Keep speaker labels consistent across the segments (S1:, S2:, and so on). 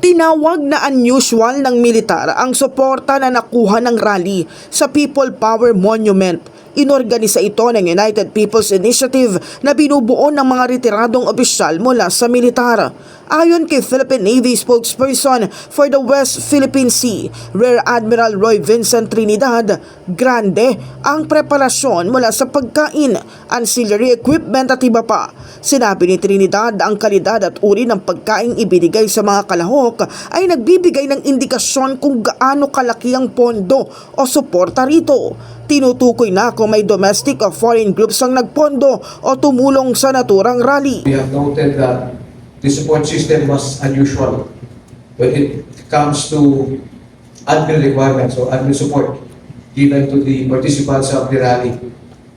S1: Tinawag na unusual ng militar ang suporta na nakuha ng rally sa People Power Monument. Inorganisa ito ng United People's Initiative na binubuo ng mga retiradong opisyal mula sa militar. Ayon kay Philippine Navy spokesperson for the West Philippine Sea, Rear Admiral Roy Vincent Trinidad, grande ang preparasyon mula sa pagkain, ancillary equipment at iba pa. Sinabi ni Trinidad ang kalidad at uri ng pagkain ibinigay sa mga kalahok ay nagbibigay ng indikasyon kung gaano kalaki ang pondo o suporta rito. Tinutukoy na kung may domestic o foreign groups ang nagpondo o tumulong sa naturang rally.
S2: We have noted that the support system was unusual when it comes to admin requirements or admin support given to the participants of the rally.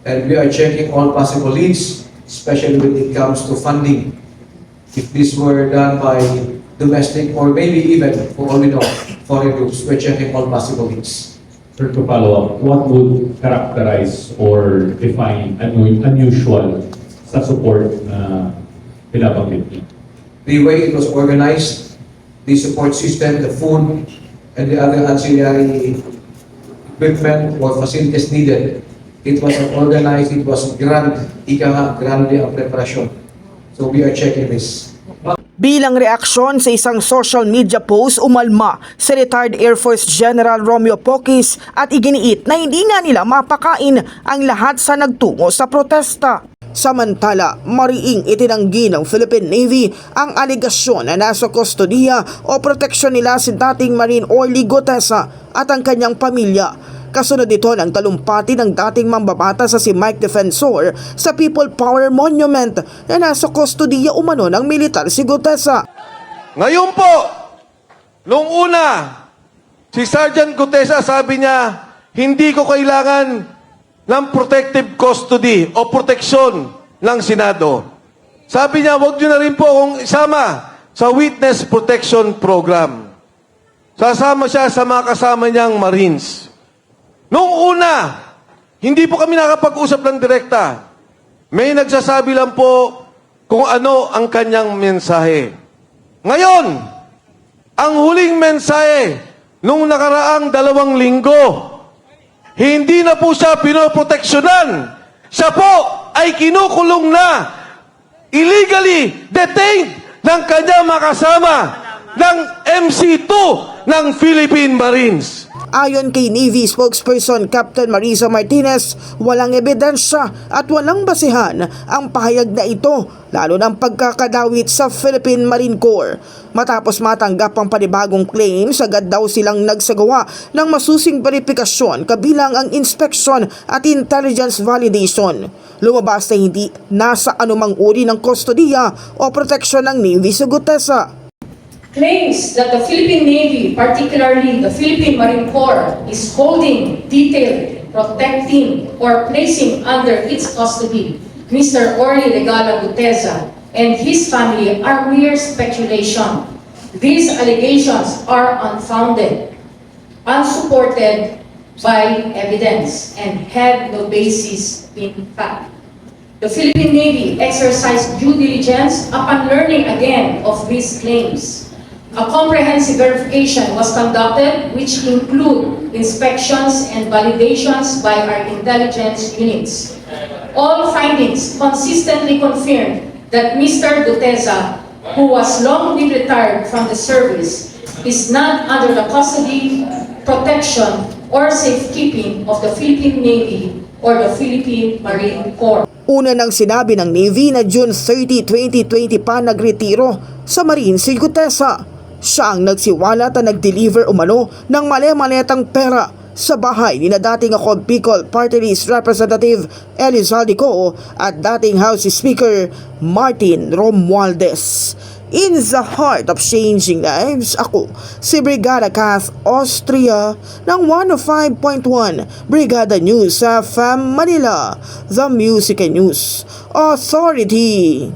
S2: And we are checking all possible leads, especially when it comes to funding. If this were done by domestic or maybe even, for all we know, foreign groups, we're checking all possible leads.
S3: Sir, to follow up, what would characterize or define unu- unusual sa support na pinabanggit niyo?
S2: The way it was organized, the support system, the food, and the other ancillary equipment or facilities needed. It was organized, it was grand, ika grande ang preparasyon. So we are checking this.
S1: Bilang reaksyon sa isang social media post, umalma si retired Air Force General Romeo Pokis at iginiit na hindi nga nila mapakain ang lahat sa nagtungo sa protesta. Samantala, mariing itinanggi ng Philippine Navy ang aligasyon na nasa kustodiya o proteksyon nila si dating Marine Orly Gotesa at ang kanyang pamilya. Kasunod ito ng talumpati ng dating mambabata sa si Mike Defensor sa People Power Monument na nasa kustodiya umano ng militar si Gotesa.
S4: Ngayon po, nung una, si Sergeant Gutesa sabi niya, hindi ko kailangan ng protective custody o proteksyon ng Senado. Sabi niya, wag niyo na rin po akong isama sa Witness Protection Program. Sasama siya sa mga kasama niyang Marines. Nung una, hindi po kami nakapag-usap ng direkta. May nagsasabi lang po kung ano ang kanyang mensahe. Ngayon, ang huling mensahe nung nakaraang dalawang linggo, hindi na po siya pinoproteksyonan. Siya po ay kinukulong na, illegally detained ng kanyang makasama ng MC2 ng Philippine Marines.
S1: Ayon kay Navy spokesperson Captain Marisa Martinez, walang ebidensya at walang basihan ang pahayag na ito, lalo ng pagkakadawit sa Philippine Marine Corps. Matapos matanggap ang panibagong claims, agad daw silang nagsagawa ng masusing verifikasyon kabilang ang inspection at intelligence validation. Lumabas na hindi nasa anumang uri ng kustodiya o proteksyon ng Navy sa Gutesa.
S5: Claims that the Philippine Navy, particularly the Philippine Marine Corps, is holding, detailing, protecting, or placing under its custody Mr. Orly Legala Guteza and his family are mere speculation. These allegations are unfounded, unsupported by evidence, and have no basis in fact. The Philippine Navy exercised due diligence upon learning again of these claims. A comprehensive verification was conducted which include inspections and validations by our intelligence units. All findings consistently confirmed that Mr. Duteza, who was long been retired from the service, is not under the custody, protection, or safekeeping of the Philippine Navy or the Philippine Marine Corps.
S1: Una nang sinabi ng Navy na June 30, 2020 pa nagretiro sa Marine si Gutesa. Siya ang nagsiwalat at nag-deliver umano ng mali-maletang pera sa bahay ni na dating ako Bicol Party List Representative Elizalde Co at dating House Speaker Martin Romualdez. In the heart of changing lives, ako si Brigada Kath Austria ng 105.1 Brigada News sa FAM Manila, The Music and News Authority.